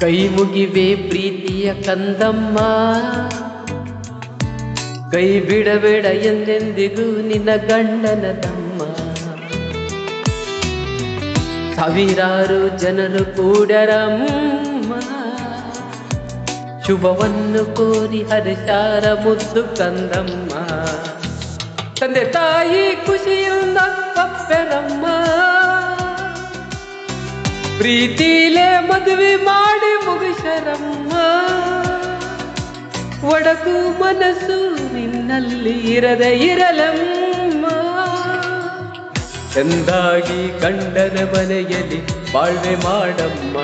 ಕೈ ಮುಗಿವೆ ಪ್ರೀತಿಯ ಕಂದಮ್ಮ. ಕೈ ಬಿಡಬೇಡ ಎಂದೆಂದಿಗೂ ನಿನ್ನ ಗಂಡನ ತಮ್ಮ. ಸಾವಿರಾರು ಜನರು ಕೂಡರಮ್ಮ. ಶುಭವನ್ನು ಕೋರಿ ಹರಿಸಾರ ಮುದ್ದು ಕಂದಮ್ಮ. ತಂದೆ ತಾಯಿ ಖುಷಿಯಿಂದ ಕಪ್ಪೆರಮ್ಮ ಪ್ರೀತಿಲೇ ಮದುವೆ ಮಾಡಿ ಮುಗಿಸರಮ್ಮ ಒಡಕು ಮನಸ್ಸು ನಿನ್ನಲ್ಲಿ ಇರದೆ ಇರಲಮ್ಮ. ಎಂದಾಗಿ ಗಂಡನ ಮನೆಯಲ್ಲಿ ಬಾಳ್ವೆ ಮಾಡಮ್ಮ.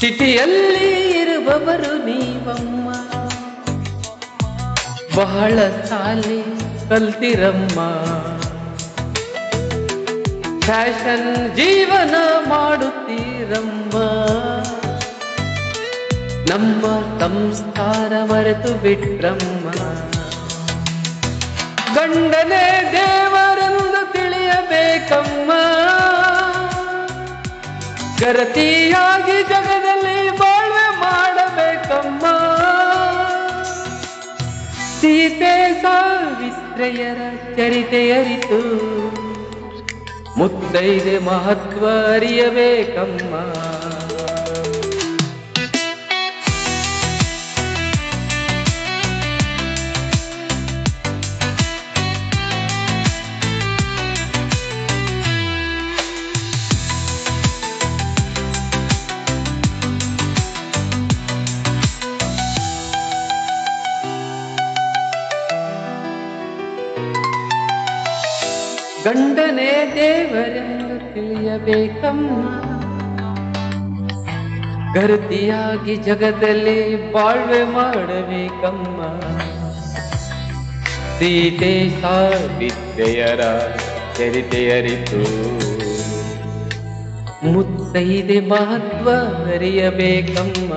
ಸಿಟಿಯಲ್ಲಿ ಇರುವವರು ನೀವಮ್ಮ. ಬಹಳ ಸಾಲಿ ಕಲ್ತಿರಮ್ಮ. ಫ್ಯಾಷನ್ ಜೀವನ ಮಾಡುತ್ತೀರಮ್ಮ. ನಮ್ಮ ಸಂಸ್ಕಾರ ಮರೆತು ಬಿಟ್ರಮ್ಮ. ಗಂಡನೇ ದೇವರೆಂದು ಗರತಿಯಾಗಿ ಜಗದಲ್ಲಿ ಬಾಳ್ವೆ ಮಾಡಬೇಕಮ್ಮ. ಸೀತೆ ಸಾವಿತ್ರೆಯರ ಚರಿತೆಯರಿತು. ಮುತ್ತೈದೆ ಮಹತ್ವ ಅರಿಯಬೇಕಮ್ಮ. ಗಂಡನೇ ದೇವರೆಂದು ತಿಳಿಯಬೇಕಮ್ಮ. ಗರ್ತಿಯಾಗಿ ಜಗದಲ್ಲಿ ಬಾಳ್ವೆ ಮಾಡಬೇಕಮ್ಮ. ಸೀತೆ ಸಾವಿತ್ರೆಯರ ಚರಿತೆಯರಿತು. ಮುತ್ತೈದೆ ಮಹತ್ವ ಅರಿಯಬೇಕಮ್ಮ.